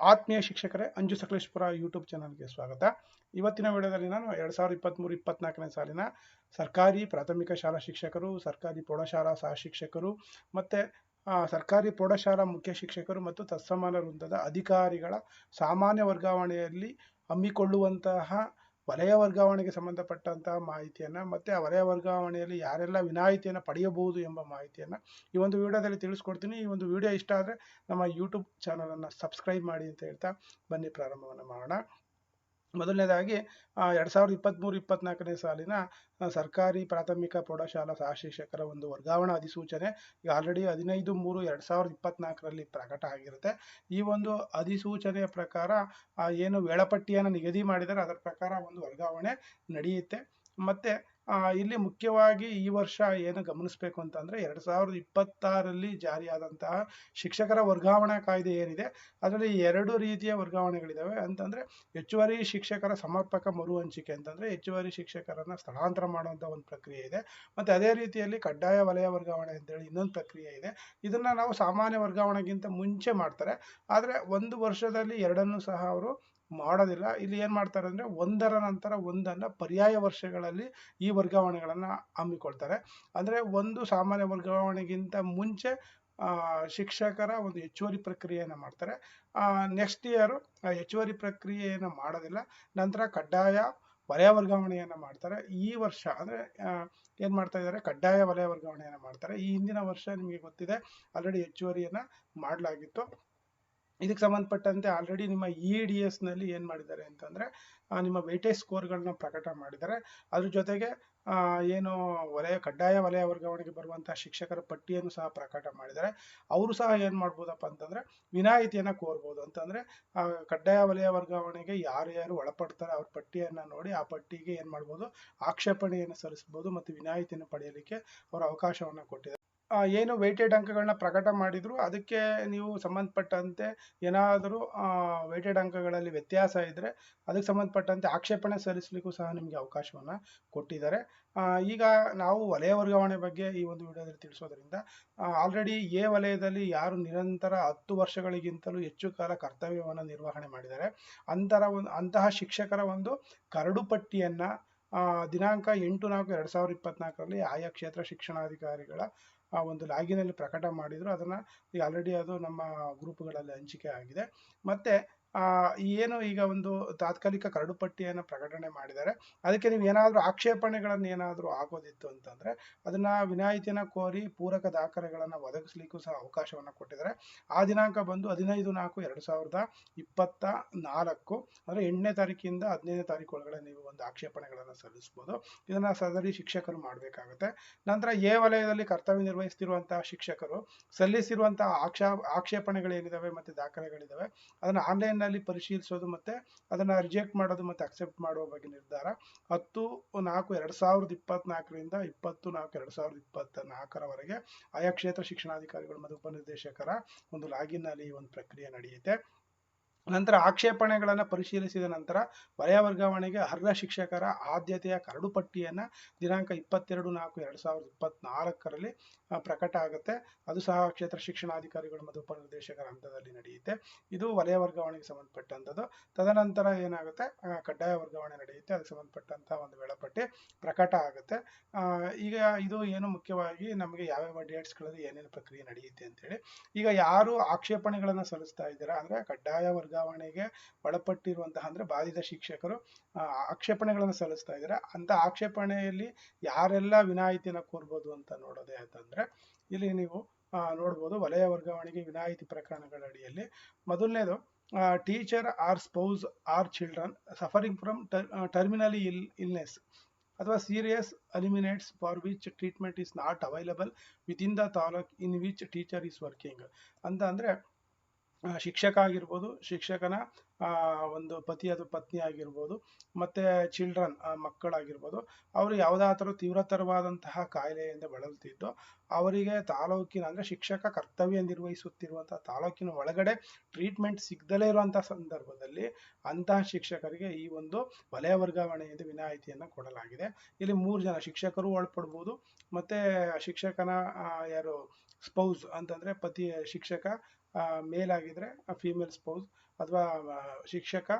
ಆತ್ಮೀಯ ಶಿಕ್ಷಕರೇ, ಅಂಜು ಸಕಲೇಶ್ಪುರ ಯೂಟ್ಯೂಬ್ ಚಾನಲ್ಗೆ ಸ್ವಾಗತ. ಇವತ್ತಿನ ವಿಡಿಯೋದಲ್ಲಿ ನಾನು ಎರಡು ಸಾವಿರದ ಇಪ್ಪತ್ತ್ಮೂರು ಇಪ್ಪತ್ನಾಲ್ಕನೇ ಸಾಲಿನ ಸರ್ಕಾರಿ ಪ್ರಾಥಮಿಕ ಶಾಲಾ ಶಿಕ್ಷಕರು, ಸರ್ಕಾರಿ ಪ್ರೌಢಶಾಲಾ ಸಹ ಶಿಕ್ಷಕರು ಮತ್ತು ಸರ್ಕಾರಿ ಪ್ರೌಢಶಾಲಾ ಮುಖ್ಯ ಶಿಕ್ಷಕರು ಮತ್ತು ತತ್ಸಮಾನ ವೃಂದದ ಅಧಿಕಾರಿಗಳ ಸಾಮಾನ್ಯ ವರ್ಗಾವಣೆಯಲ್ಲಿ ಹಮ್ಮಿಕೊಳ್ಳುವಂತಹ ವಲಯ ವರ್ಗಾವಣೆಗೆ ಸಂಬಂಧಪಟ್ಟಂತಹ ಮಾಹಿತಿಯನ್ನು ಮತ್ತು ಆ ವಲಯ ವರ್ಗಾವಣೆಯಲ್ಲಿ ಯಾರೆಲ್ಲ ವಿನಾಯಿತಿಯನ್ನು ಪಡೆಯಬಹುದು ಎಂಬ ಮಾಹಿತಿಯನ್ನು ಈ ಒಂದು ವಿಡಿಯೋದಲ್ಲಿ ತಿಳಿಸ್ಕೊಡ್ತೀನಿ. ಈ ಒಂದು ವಿಡಿಯೋ ಇಷ್ಟ ಆದರೆ ನಮ್ಮ ಯೂಟ್ಯೂಬ್ ಚಾನಲನ್ನು ಸಬ್ಸ್ಕ್ರೈಬ್ ಮಾಡಿ ಅಂತ ಹೇಳ್ತಾ ಬನ್ನಿ ಪ್ರಾರಂಭವನ್ನು ಮಾಡೋಣ. ಮೊದಲನೇದಾಗಿ ಎರಡು ಸಾವಿರದ ಇಪ್ಪತ್ತ್ಮೂರು ಇಪ್ಪತ್ನಾಲ್ಕನೇ ಸಾಲಿನ ಸರ್ಕಾರಿ ಪ್ರಾಥಮಿಕ ಪ್ರೌಢಶಾಲಾ ಸಹ ಶಿಕ್ಷಕರ ಒಂದು ವರ್ಗಾವಣಾ ಅಧಿಸೂಚನೆ ಈಗ ಆಲ್ರೆಡಿ ಹದಿನೈದು, ಮೂರು, ಎರಡು ಸಾವಿರದ ಇಪ್ಪತ್ನಾಲ್ಕರಲ್ಲಿ ಪ್ರಕಟ ಆಗಿರುತ್ತೆ. ಈ ಒಂದು ಅಧಿಸೂಚನೆಯ ಪ್ರಕಾರ ಏನು ವೇಳಾಪಟ್ಟಿಯನ್ನು ನಿಗದಿ ಮಾಡಿದರೆ ಅದರ ಪ್ರಕಾರ ಒಂದು ವರ್ಗಾವಣೆ ನಡೆಯುತ್ತೆ. ಮತ್ತು ಇಲ್ಲಿ ಮುಖ್ಯವಾಗಿ ಈ ವರ್ಷ ಏನು ಗಮನಿಸಬೇಕು ಅಂತಂದರೆ ಎರಡು ಸಾವಿರದ ಇಪ್ಪತ್ತಾರರಲ್ಲಿ ಜಾರಿಯಾದಂತಹ ಶಿಕ್ಷಕರ ವರ್ಗಾವಣೆ ಕಾಯ್ದೆ ಏನಿದೆ, ಅದರಲ್ಲಿ ಎರಡು ರೀತಿಯ ವರ್ಗಾವಣೆಗಳಿದ್ದಾವೆ ಅಂತಂದರೆ ಹೆಚ್ಚುವರಿ ಶಿಕ್ಷಕರ ಸಮರ್ಪಕ ಮರು ಹಂಚಿಕೆ ಅಂತಂದರೆ ಹೆಚ್ಚುವರಿ ಶಿಕ್ಷಕರನ್ನು ಸ್ಥಳಾಂತರ ಮಾಡುವಂಥ ಒಂದು ಪ್ರಕ್ರಿಯೆ ಇದೆ. ಮತ್ತು ಅದೇ ರೀತಿಯಲ್ಲಿ ಕಡ್ಡಾಯ ವಲಯ ವರ್ಗಾವಣೆ ಅಂತೇಳಿ ಇನ್ನೊಂದು ಪ್ರಕ್ರಿಯೆ ಇದೆ. ಇದನ್ನು ನಾವು ಸಾಮಾನ್ಯ ವರ್ಗಾವಣೆಗಿಂತ ಮುಂಚೆ ಮಾಡ್ತಾರೆ. ಆದರೆ ಒಂದು ವರ್ಷದಲ್ಲಿ ಎರಡನ್ನೂ ಸಹ ಅವರು ಮಾಡೋದಿಲ್ಲ. ಇಲ್ಲಿ ಏನು ಮಾಡ್ತಾರೆ ಅಂದರೆ ಒಂದರ ನಂತರ ಒಂದನ್ನು ಪರ್ಯಾಯ ವರ್ಷಗಳಲ್ಲಿ ಈ ವರ್ಗಾವಣೆಗಳನ್ನು ಹಮ್ಮಿಕೊಳ್ತಾರೆ. ಅಂದರೆ ಒಂದು ಸಾಮಾನ್ಯ ವರ್ಗಾವಣೆಗಿಂತ ಮುಂಚೆ ಶಿಕ್ಷಕರ ಒಂದು ಹೆಚ್ಚುವರಿ ಪ್ರಕ್ರಿಯೆಯನ್ನು ಮಾಡ್ತಾರೆ. ನೆಕ್ಸ್ಟ್ ಇಯರು ಹೆಚ್ಚುವರಿ ಪ್ರಕ್ರಿಯೆಯನ್ನು ಮಾಡೋದಿಲ್ಲ. ನಂತರ ಕಡ್ಡಾಯ ವಲಯ ವರ್ಗಾವಣೆಯನ್ನು ಮಾಡ್ತಾರೆ. ಈ ವರ್ಷ ಅಂದರೆ ಏನು ಮಾಡ್ತಾ ಇದ್ದಾರೆ? ಕಡ್ಡಾಯ ವಲಯ ವರ್ಗಾವಣೆಯನ್ನು ಮಾಡ್ತಾರೆ. ಈ ಹಿಂದಿನ ವರ್ಷ ನಿಮಗೆ ಗೊತ್ತಿದೆ ಆಲ್ರೆಡಿ ಹೆಚ್ಚುವರಿಯನ್ನು ಮಾಡಲಾಗಿತ್ತು. ಇದಕ್ಕೆ ಸಂಬಂಧಪಟ್ಟಂತೆ ಆಲ್ರೆಡಿ ನಿಮ್ಮ ಇ ಡಿ ಎಸ್ನಲ್ಲಿ ಏನು ಮಾಡಿದ್ದಾರೆ ಅಂತಂದರೆ ನಿಮ್ಮ ವೇಟೇಜ್ ಸ್ಕೋರ್ಗಳನ್ನ ಪ್ರಕಟ ಮಾಡಿದ್ದಾರೆ. ಅದ್ರ ಜೊತೆಗೆ ಏನು ವಲಯ, ಕಡ್ಡಾಯ ವಲಯ ವರ್ಗಾವಣೆಗೆ ಬರುವಂತಹ ಶಿಕ್ಷಕರ ಪಟ್ಟಿಯನ್ನು ಸಹ ಪ್ರಕಟ ಮಾಡಿದ್ದಾರೆ. ಅವರು ಸಹ ಏನು ಮಾಡ್ಬೋದಪ್ಪ ಅಂತಂದ್ರೆ, ವಿನಾಯಿತಿಯನ್ನು ಕೋರ್ಬೋದು. ಅಂತಂದರೆ ಕಡ್ಡಾಯ ವಲಯ ವರ್ಗಾವಣೆಗೆ ಯಾರ್ಯಾರು ಒಳಪಡ್ತಾರೆ ಅವ್ರ ಪಟ್ಟಿಯನ್ನು ನೋಡಿ ಆ ಪಟ್ಟಿಗೆ ಏನು ಮಾಡ್ಬೋದು, ಆಕ್ಷೇಪಣೆಯನ್ನು ಸಲ್ಲಿಸ್ಬೋದು ಮತ್ತು ವಿನಾಯಿತಿಯನ್ನು ಪಡೆಯಲಿಕ್ಕೆ ಅವರು ಅವಕಾಶವನ್ನು ಕೊಟ್ಟಿದ್ದಾರೆ. ಏನು ವೈಟೆಡ್ ಅಂಕಗಳನ್ನ ಪ್ರಕಟ ಮಾಡಿದ್ರು, ಅದಕ್ಕೆ ನೀವು ಸಂಬಂಧಪಟ್ಟಂತೆ ಏನಾದರೂ ವೈಟೆಡ್ ಅಂಕಗಳಲ್ಲಿ ವ್ಯತ್ಯಾಸ ಇದ್ದರೆ ಅದಕ್ಕೆ ಸಂಬಂಧಪಟ್ಟಂತೆ ಆಕ್ಷೇಪಣೆ ಸಲ್ಲಿಸಲಿಕ್ಕೂ ಸಹ ನಿಮಗೆ ಅವಕಾಶವನ್ನು ಕೊಟ್ಟಿದ್ದಾರೆ. ಈಗ ನಾವು ವಲಯ ವರ್ಗಾವಣೆ ಬಗ್ಗೆ ಈ ಒಂದು ವಿಡಿಯೋದಲ್ಲಿ ತಿಳಿಸೋದ್ರಿಂದ ಆಲ್ರೆಡಿ ಎ ವಲಯದಲ್ಲಿ ಯಾರು ನಿರಂತರ ಹತ್ತು ವರ್ಷಗಳಿಗಿಂತಲೂ ಹೆಚ್ಚು ಕಾಲ ಕರ್ತವ್ಯವನ್ನು ನಿರ್ವಹಣೆ ಮಾಡಿದ್ದಾರೆ. ಅಂತರ ಒಂದು, ಅಂತಹ ಶಿಕ್ಷಕರ ಒಂದು ಕರಡು ಪಟ್ಟಿಯನ್ನು ದಿನಾಂಕ ಎಂಟು ನಾಲ್ಕು ಎರಡು ಸಾವಿರದ ಇಪ್ಪತ್ನಾಲ್ಕರಲ್ಲಿ ಆಯಾ ಕ್ಷೇತ್ರ ಶಿಕ್ಷಣಾಧಿಕಾರಿಗಳ ಆ ಒಂದು ಲಾಗಿನಲ್ಲಿ ಪ್ರಕಟ ಮಾಡಿದ್ರು. ಅದನ್ನು ಆಲ್ರೆಡಿ ಅದು ನಮ್ಮ ಗ್ರೂಪ್ಗಳಲ್ಲಿ ಹಂಚಿಕೆ ಆಗಿದೆ. ಮತ್ತು ಏನು ಈಗ ಒಂದು ತಾತ್ಕಾಲಿಕ ಕರಡು ಪಟ್ಟಿಯನ್ನು ಪ್ರಕಟಣೆ ಮಾಡಿದ್ದಾರೆ. ಅದಕ್ಕೆ ನೀವು ಏನಾದರೂ ಆಕ್ಷೇಪಣೆಗಳನ್ನು ಏನಾದರೂ ಆಗೋದಿತ್ತು ಅಂತಂದರೆ, ಅದನ್ನು ವಿನಾಯಿತಿನ ಕೋರಿ ಪೂರಕ ದಾಖಲೆಗಳನ್ನು ಒದಗಿಸ್ಲಿಕ್ಕೂ ಸಹ ಅವಕಾಶವನ್ನು ಕೊಟ್ಟಿದ್ದಾರೆ. ಆ ದಿನಾಂಕ ಬಂದು ಹದಿನೈದು ನಾಲ್ಕು ಎರಡು ಸಾವಿರದ ಇಪ್ಪತ್ತ ನಾಲ್ಕು, ಅಂದರೆ ಎಂಟನೇ ತಾರೀಕಿಂದ ಹದಿನೈದನೇ ತಾರೀಕು ಒಳಗಡೆ ನೀವು ಒಂದು ಆಕ್ಷೇಪಣೆಗಳನ್ನು ಸಲ್ಲಿಸ್ಬೋದು. ಇದನ್ನು ಸದರಿ ಶಿಕ್ಷಕರು ಮಾಡಬೇಕಾಗುತ್ತೆ. ನಂತರ ಎ ವಲಯದಲ್ಲಿ ಕರ್ತವ್ಯ ನಿರ್ವಹಿಸ್ತಿರುವಂತಹ ಶಿಕ್ಷಕರು ಸಲ್ಲಿಸಿರುವಂತಹ ಆಕ್ಷಾ ಆಕ್ಷೇಪಣೆಗಳೇನಿದ್ದಾವೆ ಮತ್ತು ದಾಖಲೆಗಳಿದ್ದಾವೆ ಅದನ್ನು ಆನ್ಲೈನ್ನಲ್ಲಿ ಪರಿಶೀಲಿಸೋದು ಮತ್ತು ಅದನ್ನು ರಿಜೆಕ್ಟ್ ಮಾಡೋದು ಮತ್ತು ಅಕ್ಸೆಪ್ಟ್ ಮಾಡೋ ಬಗ್ಗೆ ನಿರ್ಧಾರ. ಹತ್ತು, ನಾಲ್ಕು, ಎರಡು ಸಾವಿರದ ಇಪ್ಪತ್ನಾಲ್ಕರಿಂದ ಇಪ್ಪತ್ತು ನಾಲ್ಕು, ಎರಡು ಸಾವಿರದ ಇಪ್ಪತ್ತ ನಾಲ್ಕರವರೆಗೆ ಆಯಾ ಕ್ಷೇತ್ರ ಶಿಕ್ಷಣಾಧಿಕಾರಿಗಳು ಮತ್ತು ಉಪನಿರ್ದೇಶಕರ ಒಂದು ಲಾಗಿನ್ನಲ್ಲಿ ಈ ಒಂದು ಪ್ರಕ್ರಿಯೆ ನಡೆಯುತ್ತೆ. ನಂತರ ಆಕ್ಷೇಪಣೆಗಳನ್ನು ಪರಿಶೀಲಿಸಿದ ನಂತರ ವಲಯ ವರ್ಗಾವಣೆಗೆ ಅರ್ಹ ಶಿಕ್ಷಕರ ಆದ್ಯತೆಯ ಕರಡು ಪಟ್ಟಿಯನ್ನು ದಿನಾಂಕ ಇಪ್ಪತ್ತೆರಡು ನಾಲ್ಕು ಎರಡು ಸಾವಿರದ ಇಪ್ಪತ್ನಾಲ್ಕರಲ್ಲಿ ಪ್ರಕಟ ಆಗುತ್ತೆ. ಅದು ಸಹ ಕ್ಷೇತ್ರ ಶಿಕ್ಷಣಾಧಿಕಾರಿಗಳು ಮತ್ತು ಉಪನಿರ್ದೇಶಕರ ಹಂತದಲ್ಲಿ ನಡೆಯುತ್ತೆ. ಇದು ವಲಯ ವರ್ಗಾವಣೆಗೆ ಸಂಬಂಧಪಟ್ಟಂಥದ್ದು. ತದನಂತರ ಏನಾಗುತ್ತೆ? ಕಡ್ಡಾಯ ವರ್ಗಾವಣೆ ನಡೆಯುತ್ತೆ. ಅದಕ್ಕೆ ಸಂಬಂಧಪಟ್ಟಂಥ ಒಂದು ವೇಳಾಪಟ್ಟಿ ಪ್ರಕಟ ಆಗುತ್ತೆ. ಈಗ ಇದು ಏನು ಮುಖ್ಯವಾಗಿ ನಮಗೆ ಯಾವ್ಯಾವ ಡೇಟ್ಸ್ಗಳಲ್ಲಿ ಏನೇನು ಪ್ರಕ್ರಿಯೆ ನಡೆಯುತ್ತೆ ಅಂತೇಳಿ. ಈಗ ಯಾರು ಆಕ್ಷೇಪಣೆಗಳನ್ನು ಸಲ್ಲಿಸ್ತಾ ಇದ್ದೀರಾ ಅಂದರೆ ಕಡ್ಡಾಯ ವರ್ಗಾವಣೆಗೆ ಒಳಪಟ್ಟಿರುವಂತಹ ಅಂದರೆ ಬಾಧಿತ ಶಿಕ್ಷಕರು ಆಕ್ಷೇಪಣೆಗಳನ್ನು ಸಲ್ಲಿಸ್ತಾ ಇದ್ದಾರೆ. ಅಂತ ಆಕ್ಷೇಪಣೆಯಲ್ಲಿ ಯಾರೆಲ್ಲ ವಿನಾಯಿತಿನ ಕೋರ್ಬೋದು ಅಂತ ನೋಡೋದೇ ಅಂತಂದರೆ, ಇಲ್ಲಿ ನೀವು ನೋಡ್ಬೋದು ವಲಯ ವರ್ಗಾವಣೆಗೆ ವಿನಾಯಿತಿ ಪ್ರಕರಣಗಳ ಅಡಿಯಲ್ಲಿ ಮೊದಲನೇದು teacher or spouse or children suffering from terminally ill illness ಅಥವಾ serious ailments for which treatment is not available in the taluk in which teacher is working ಅಂತ ಅಂದರೆ ಶಿಕ್ಷಕ ಆಗಿರ್ಬೋದು, ಶಿಕ್ಷಕನ ಒಂದು ಪತಿ ಅದು ಪತ್ನಿ ಆಗಿರ್ಬೋದು, ಮತ್ತು ಚಿಲ್ಡ್ರನ್ ಮಕ್ಕಳಾಗಿರ್ಬೋದು, ಅವರು ಯಾವುದಾದರೂ ತೀವ್ರತರವಾದಂತಹ ಕಾಯಿಲೆಯಿಂದ ಬಳಲುತ್ತಿದ್ದು ಅವರಿಗೆ ತಾಲೂಕಿನ ಅಂದರೆ ಶಿಕ್ಷಕ ಕರ್ತವ್ಯ ನಿರ್ವಹಿಸುತ್ತಿರುವಂಥ ತಾಲೂಕಿನ ಒಳಗಡೆ ಟ್ರೀಟ್ಮೆಂಟ್ ಸಿಗದಲೇ ಇರುವಂಥ ಸಂದರ್ಭದಲ್ಲಿ ಅಂತಹ ಶಿಕ್ಷಕರಿಗೆ ಈ ಒಂದು ವಲಯ ವರ್ಗಾವಣೆಯಿಂದ ವಿನಾಯಿತಿಯನ್ನು ಕೊಡಲಾಗಿದೆ. ಇಲ್ಲಿ ಮೂರು ಜನ ಶಿಕ್ಷಕರು ಒಳಪಡ್ಬೋದು, ಮತ್ತು ಶಿಕ್ಷಕನ ಯಾರು ಸ್ಪೌಸ್ ಅಂತಂದರೆ ಪತಿ ಶಿಕ್ಷಕ ಮೇಲ್ ಆಗಿದ್ರೆ ಫೀಮೇಲ್ ಸ್ಪೌಸ್ ಅಥವಾ ಶಿಕ್ಷಕ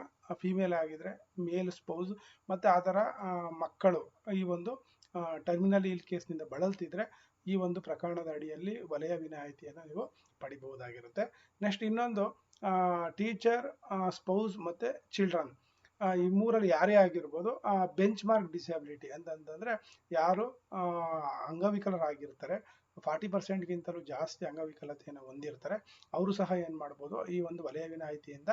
ಫೀಮೇಲ್ ಆಗಿದ್ರೆ ಮೇಲ್ ಸ್ಪೌಸ್ ಮತ್ತು ಆ ಥರ ಮಕ್ಕಳು ಈ ಒಂದು ಟರ್ಮಿನಲ್ ಇಲ್ ಕೇಸ್ನಿಂದ ಬಳಲ್ತಿದ್ರೆ ಈ ಒಂದು ಪ್ರಕರಣದ ಅಡಿಯಲ್ಲಿ ವಲಯ ವಿನಾಯಿತಿಯನ್ನು ನೀವು ಪಡಿಬಹುದಾಗಿರುತ್ತೆ. ನೆಕ್ಸ್ಟ್ ಇನ್ನೊಂದು ಟೀಚರ್ ಸ್ಪೌಸ್ ಮತ್ತು ಚಿಲ್ಡ್ರನ್ ಈ ಮೂರಲ್ಲಿ ಯಾರೇ ಆಗಿರ್ಬೋದು ಬೆಂಚ್ ಮಾರ್ಕ್ ಡಿಸಬಿಲಿಟಿ ಅಂತಂತಂದರೆ ಯಾರು ಅಂಗವಿಕಲರಾಗಿರ್ತಾರೆ. ಫಾರ್ಟಿ ಪರ್ಸೆಂಟ್ಗಿಂತಲೂ ಜಾಸ್ತಿ ಅಂಗವಿಕಲತೆಯನ್ನು ಹೊಂದಿರ್ತಾರೆ. ಅವರು ಸಹ ಏನು ಮಾಡ್ಬೋದು, ಈ ಒಂದು ವಲಯ ವಿನಾಯಿತಿಯಿಂದ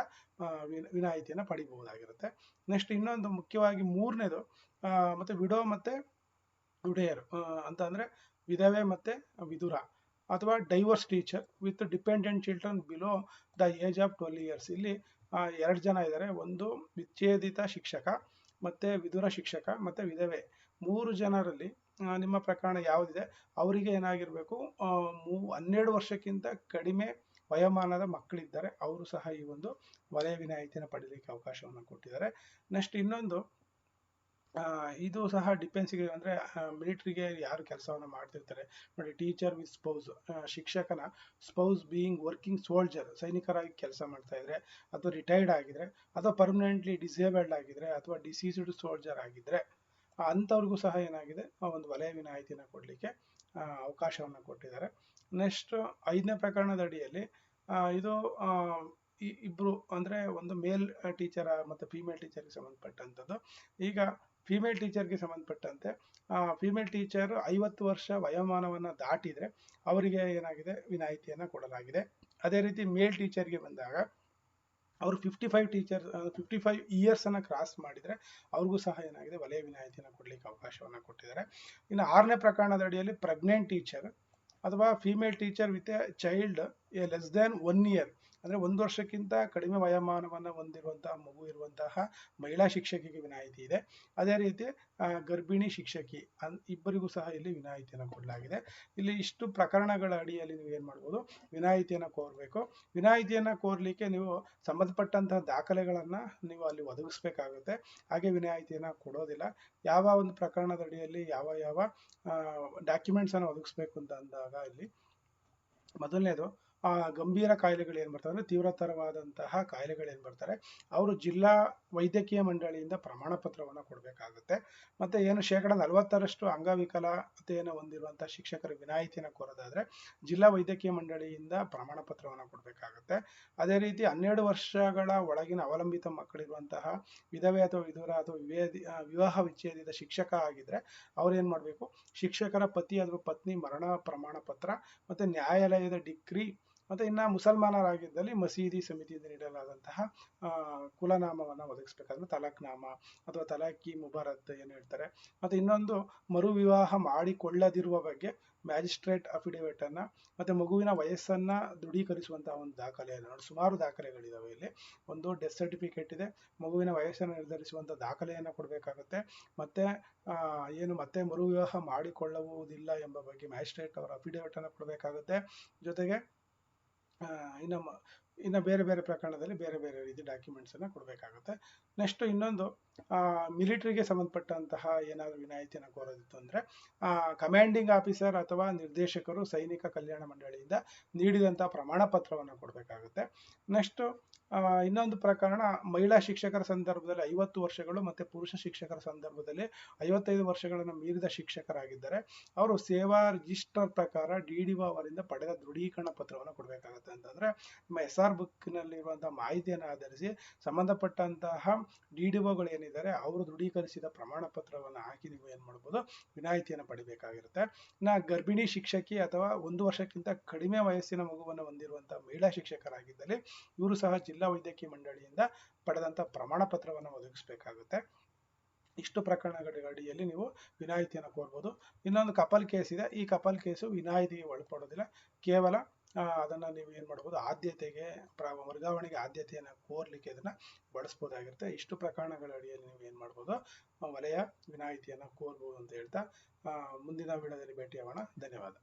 ವಿನಾಯಿತಿಯನ್ನು ಪಡಿಬಹುದಾಗಿರುತ್ತೆ. ನೆಕ್ಸ್ಟ್ ಇನ್ನೊಂದು ಮುಖ್ಯವಾಗಿ ಮೂರನೇದು ಮತ್ತು ವಿಡೋ ಮತ್ತು ವಿಡೆಯರ್ ಅಂತ ಅಂದರೆ ವಿಧವೆ ಮತ್ತು ವಿದುರ ಅಥವಾ divorce teacher with dependent children below the age of twelve years ಇಲ್ಲಿ ಎರಡು ಜನ ಇದ್ದಾರೆ ಒಂದು ವಿಚ್ಛೇದಿತ ಶಿಕ್ಷಕ, ಮತ್ತು ವಿದುರ ಶಿಕ್ಷಕ, ಮತ್ತು ವಿಧವೆ. ಮೂರು ಜನರಲ್ಲಿ ನಿಮ್ಮ ಪ್ರಕರಣ ಯಾವುದಿದೆ, ಅವರಿಗೆ ಏನಾಗಿರಬೇಕು ಮೂ, ಹನ್ನೆರಡು ವರ್ಷಕ್ಕಿಂತ ಕಡಿಮೆ ವಯೋಮಾನದ ಮಕ್ಕಳಿದ್ದಾರೆ, ಅವರು ಸಹ ಈ ಒಂದು ವಲಯ ವಿನಾಯಿತಿಯನ್ನು ಪಡೀಲಿಕ್ಕೆ ಅವಕಾಶವನ್ನು ಕೊಟ್ಟಿದ್ದಾರೆ. ನೆಕ್ಸ್ಟ್ ಇನ್ನೊಂದು ಇದು ಸಹ ಡಿಫೆನ್ಸ್ಗೆ ಅಂದರೆ ಮಿಲಿಟ್ರಿಗೆ ಯಾರು ಕೆಲಸವನ್ನು ಮಾಡ್ತಿರ್ತಾರೆ. ನೋಡಿ, ಟೀಚರ್ ವಿತ್ ಸ್ಪೌಸ್ ಶಿಕ್ಷಕನ ಸ್ಪೌಸ್ ಬೀಯಿಂಗ್ ವರ್ಕಿಂಗ್ ಸೋಲ್ಜರ್, ಸೈನಿಕರಾಗಿ ಕೆಲಸ ಮಾಡ್ತಾ ಇದ್ರೆ, ಅಥವಾ ರಿಟೈರ್ಡ್ ಆಗಿದ್ರೆ, ಅಥವಾ ಪರ್ಮನೆಂಟ್ಲಿ ಡಿಸೇಬಲ್ಡ್ ಆಗಿದ್ರೆ, ಅಥವಾ ಡಿಸೀಸ್ಡ್ ಸೋಲ್ಜರ್ ಆಗಿದ್ರೆ ಅಂಥವ್ರಿಗೂ ಸಹ ಏನಾಗಿದೆ, ಆ ಒಂದು ವಲಯ ವಿನಾಯಿತಿನ ಕೊಡಲಿಕ್ಕೆ ಅವಕಾಶವನ್ನು ಕೊಟ್ಟಿದ್ದಾರೆ. ನೆಕ್ಸ್ಟ್ ಐದನೇ ಪ್ರಕರಣದ ಅಡಿಯಲ್ಲಿ ಇದು ಇಬ್ಬರು ಅಂದರೆ ಒಂದು ಮೇಲ್ ಟೀಚರ್ ಮತ್ತು ಫೀಮೇಲ್ ಟೀಚರ್ಗೆ ಸಂಬಂಧಪಟ್ಟಂಥದ್ದು ಈಗ ಫೀಮೇಲ್ ಟೀಚರ್ಗೆ ಸಂಬಂಧಪಟ್ಟಂತೆ ಫೀಮೇಲ್ ಟೀಚರ್ ಐವತ್ತು ವರ್ಷ ವಯೋಮಾನವನ್ನು ದಾಟಿದರೆ, ಅವರಿಗೆ ಏನಾಗಿದೆ, ವಿನಾಯಿತಿಯನ್ನು ಕೊಡಲಾಗಿದೆ. ಅದೇ ರೀತಿ ಮೇಲ್ ಟೀಚರ್ಗೆ ಬಂದಾಗ ಅವರು fifty five teacher fifty five ಇಯರ್ಸನ್ನು cross ಮಾಡಿದರೆ ಅವ್ರಿಗೂ ಸಹ ಏನಾಗಿದೆ, ವಲಯ ವಿನಾಯಿತಿಯನ್ನು ಕೊಡಲಿಕ್ಕೆ ಅವಕಾಶವನ್ನು ಕೊಟ್ಟಿದ್ದಾರೆ. ಇನ್ನು ಆರನೇ ಪ್ರಕರಣದ ಅಡಿಯಲ್ಲಿ ಪ್ರೆಗ್ನೆಂಟ್ ಟೀಚರ್ ಅಥವಾ female teacher with a child a less than one year ಅಂದರೆ ಒಂದು ವರ್ಷಕ್ಕಿಂತ ಕಡಿಮೆ ವಯೋಮಾನವನ್ನು ಹೊಂದಿರುವಂತಹ ಮಗು ಇರುವಂತಹ ಮಹಿಳಾ ಶಿಕ್ಷಕಿಗೆ ವಿನಾಯಿತಿ ಇದೆ. ಅದೇ ರೀತಿ ಗರ್ಭಿಣಿ ಶಿಕ್ಷಕಿ ಅನ್, ಇಬ್ಬರಿಗೂ ಸಹ ಇಲ್ಲಿ ವಿನಾಯಿತಿಯನ್ನು ಕೊಡಲಾಗಿದೆ. ಇಲ್ಲಿ ಇಷ್ಟು ಪ್ರಕರಣಗಳ ಅಡಿಯಲ್ಲಿ ನೀವು ಏನು ಮಾಡ್ಬೋದು, ವಿನಾಯಿತಿಯನ್ನು ಕೋರಬೇಕು. ವಿನಾಯಿತಿಯನ್ನು ಕೋರಲಿಕ್ಕೆ ನೀವು ಸಂಬಂಧಪಟ್ಟಂತಹ ದಾಖಲೆಗಳನ್ನು ನೀವು ಅಲ್ಲಿ ಒದಗಿಸ್ಬೇಕಾಗುತ್ತೆ. ಹಾಗೆ ವಿನಾಯಿತಿಯನ್ನು ಕೊಡೋದಿಲ್ಲ. ಯಾವ ಒಂದು ಪ್ರಕರಣದ ಅಡಿಯಲ್ಲಿ ಯಾವ ಯಾವ ಡಾಕ್ಯುಮೆಂಟ್ಸನ್ನು ಒದಗಿಸ್ಬೇಕು ಅಂತ ಅಂದಾಗ ಇಲ್ಲಿ ಮೊದಲನೇದು ಆ ಗಂಭೀರ ಕಾಯಿಲೆಗಳು ಏನು ಬರ್ತಾರೆ ಅಂದರೆ ತೀವ್ರತರವಾದಂತಹ ಕಾಯಿಲೆಗಳೇನು ಬರ್ತಾರೆ. ಅವರು ಜಿಲ್ಲಾ ವೈದ್ಯಕೀಯ ಮಂಡಳಿಯಿಂದ ಪ್ರಮಾಣ ಪತ್ರವನ್ನು ಕೊಡಬೇಕಾಗುತ್ತೆ. ಮತ್ತು ಏನು ಶೇಕಡ ನಲವತ್ತರಷ್ಟು ಅಂಗವಿಕಲತೆಯನ್ನು ಹೊಂದಿರುವಂಥ ಶಿಕ್ಷಕರ ವಿನಾಯಿತಿಯನ್ನು ಕೋರೋದಾದರೆ ಜಿಲ್ಲಾ ವೈದ್ಯಕೀಯ ಮಂಡಳಿಯಿಂದ ಪ್ರಮಾಣ ಪತ್ರವನ್ನು ಕೊಡಬೇಕಾಗುತ್ತೆ. ಅದೇ ರೀತಿ ಹನ್ನೆರಡು ವರ್ಷಗಳ ಒಳಗಿನ ಅವಲಂಬಿತ ಮಕ್ಕಳಿರುವಂತಹ ವಿಧವೆ ಅಥವಾ ವಿಧುರ ಅಥವಾ ವಿವೇದಿ ವಿವಾಹ ವಿಚ್ಛೇದಿತ ಶಿಕ್ಷಕ ಆಗಿದ್ರೆ ಅವ್ರು ಏನು ಮಾಡಬೇಕು? ಶಿಕ್ಷಕರ ಪತಿ ಅಥವಾ ಪತ್ನಿ ಮರಣ ಪ್ರಮಾಣ ಪತ್ರ ಮತ್ತು ನ್ಯಾಯಾಲಯದ ಡಿಗ್ರಿ ಮತ್ತು ಇನ್ನು ಮುಸಲ್ಮಾನರಾಗಿದ್ದಲ್ಲಿ ಮಸೀದಿ ಸಮಿತಿಯಿಂದ ನೀಡಲಾದಂತಹ ಕುಲನಾಮವನ್ನು ಒದಗಿಸ್ಬೇಕಾದ್ರೆ ತಲಾಕ್ನಾಮ ಅಥವಾ ತಲಾಕಿ ಮುಬಾರತ್ ಏನು ಹೇಳ್ತಾರೆ. ಮತ್ತು ಇನ್ನೊಂದು ಮರು ವಿವಾಹ ಮಾಡಿಕೊಳ್ಳದಿರುವ ಬಗ್ಗೆ ಮ್ಯಾಜಿಸ್ಟ್ರೇಟ್ ಅಫಿಡೇವಿಟ್ ಅನ್ನ ಮತ್ತು ಮಗುವಿನ ವಯಸ್ಸನ್ನ ದೃಢೀಕರಿಸುವಂತಹ ಒಂದು ದಾಖಲೆಯನ್ನು ನೋಡಿ, ಸುಮಾರು ದಾಖಲೆಗಳಿದಾವೆ ಇಲ್ಲಿ. ಒಂದು ಡೆತ್ ಸರ್ಟಿಫಿಕೇಟ್ ಇದೆ. ಮಗುವಿನ ವಯಸ್ಸನ್ನು ನಿರ್ಧರಿಸುವಂಥ ದಾಖಲೆಯನ್ನು ಕೊಡಬೇಕಾಗುತ್ತೆ. ಮತ್ತೆ ಏನು ಮತ್ತೆ ಮರು ವಿವಾಹ ಮಾಡಿಕೊಳ್ಳುವುದಿಲ್ಲ ಎಂಬ ಬಗ್ಗೆ ಮ್ಯಾಜಿಸ್ಟ್ರೇಟ್ ಅವರ ಅಫಿಡೇವಿಟ್ ಅನ್ನು ಕೊಡಬೇಕಾಗುತ್ತೆ. ಜೊತೆಗೆ ಆ, ಇನ್ನು ಬೇರೆ ಬೇರೆ ಪ್ರಕರಣದಲ್ಲಿ ಬೇರೆ ಬೇರೆ ರೀತಿ ಡಾಕ್ಯುಮೆಂಟ್ಸ್ ಅನ್ನ ಕೊಡಬೇಕಾಗುತ್ತೆ. ನೆಕ್ಸ್ಟ್ ಇನ್ನೊಂದು ಮಿಲಿಟರಿಗೆ ಸಂಬಂಧಪಟ್ಟಂತಹ ಏನಾದರೂ ವಿನಾಯಿತಿಯನ್ನು ಕೋರೋದಿತ್ತು ಅಂದರೆ ಕಮಾಂಡಿಂಗ್ ಆಫೀಸರ್ ಅಥವಾ ನಿರ್ದೇಶಕರು ಸೈನಿಕ ಕಲ್ಯಾಣ ಮಂಡಳಿಯಿಂದ ನೀಡಿದಂಥ ಪ್ರಮಾಣ ಪತ್ರವನ್ನು ಕೊಡಬೇಕಾಗುತ್ತೆ ನೆಕ್ಸ್ಟ್ ಇನ್ನೊಂದು ಪ್ರಕರಣ, ಮಹಿಳಾ ಶಿಕ್ಷಕರ ಸಂದರ್ಭದಲ್ಲಿ ಐವತ್ತು ವರ್ಷಗಳು ಮತ್ತು ಪುರುಷ ಶಿಕ್ಷಕರ ಸಂದರ್ಭದಲ್ಲಿ ಐವತ್ತೈದು ವರ್ಷಗಳನ್ನು ಮೀರಿದ ಶಿಕ್ಷಕರಾಗಿದ್ದಾರೆ. ಅವರು ಸೇವಾ ರಿಜಿಸ್ಟರ್ ಪ್ರಕಾರ ಡಿ ಡಿ ಅವರಿಂದ ಪಡೆದ ದೃಢೀಕರಣ ಪತ್ರವನ್ನು ಕೊಡಬೇಕಾಗುತ್ತೆ ಅಂತಂದರೆ ನಿಮ್ಮ ಎಸ್ ಬುಕ್ನಲ್ಲಿರುವಂಥ ಮಾಹಿತಿಯನ್ನು ಆಧರಿಸಿ ಸಂಬಂಧಪಟ್ಟಂತಹ ಡಿ ಡಿ ಒಗಳು ಏನಿದ್ದಾರೆ ಅವರು ದೃಢೀಕರಿಸಿದ ಪ್ರಮಾಣ ಪತ್ರವನ್ನು ಹಾಕಿ ನೀವು ಏನು ಮಾಡ್ಬೋದು, ವಿನಾಯಿತಿಯನ್ನು ಪಡಿಬೇಕಾಗಿರುತ್ತೆ. ಇನ್ನು ಗರ್ಭಿಣಿ ಶಿಕ್ಷಕಿ ಅಥವಾ ಒಂದು ವರ್ಷಕ್ಕಿಂತ ಕಡಿಮೆ ವಯಸ್ಸಿನ ಮಗುವನ್ನು ಹೊಂದಿರುವಂಥ ಮಹಿಳಾ ಶಿಕ್ಷಕರಾಗಿದ್ದಲ್ಲಿ ಇವರು ಸಹ ಜಿಲ್ಲಾ ವೈದ್ಯಕೀಯ ಮಂಡಳಿಯಿಂದ ಪಡೆದಂಥ ಪ್ರಮಾಣ ಪತ್ರವನ್ನು ಒದಗಿಸಬೇಕಾಗುತ್ತೆ. ಇಷ್ಟು ಪ್ರಕರಣಗಳ ಅಡಿಯಲ್ಲಿ ನೀವು ವಿನಾಯಿತಿಯನ್ನು ಕೋರ್ಬೋದು. ಇನ್ನೊಂದು ಕಪಲ್ ಕೇಸ್ ಇದೆ. ಈ ಕಪಲ್ ಕೇಸು ವಿನಾಯಿತಿಗೆ ಒಳಪಡೋದಿಲ್ಲ ಕೇವಲ ಅದನ್ನ ನೀವು ಏನು ಮಾಡ್ಬೋದು, ಆದ್ಯತೆಗೆ ಪ್ರ, ವರ್ಗಾವಣೆಗೆ ಆದ್ಯತೆಯನ್ನು ಕೋರ್ಲಿಕ್ಕೆ ಅದನ್ನು ಬಳಸ್ಬೋದಾಗಿರುತ್ತೆ. ಇಷ್ಟು ಪ್ರಕರಣಗಳ ಅಡಿಯಲ್ಲಿ ನೀವು ಏನು ಮಾಡ್ಬೋದು ವಲಯ ವಿನಾಯಿತಿಯನ್ನು ಕೋರ್ಬೋದು ಅಂತ ಹೇಳ್ತಾ ಮುಂದಿನ ವಿಡಿಯೋದಲ್ಲಿ ಭೇಟಿಯಾಗೋಣ. ಧನ್ಯವಾದ.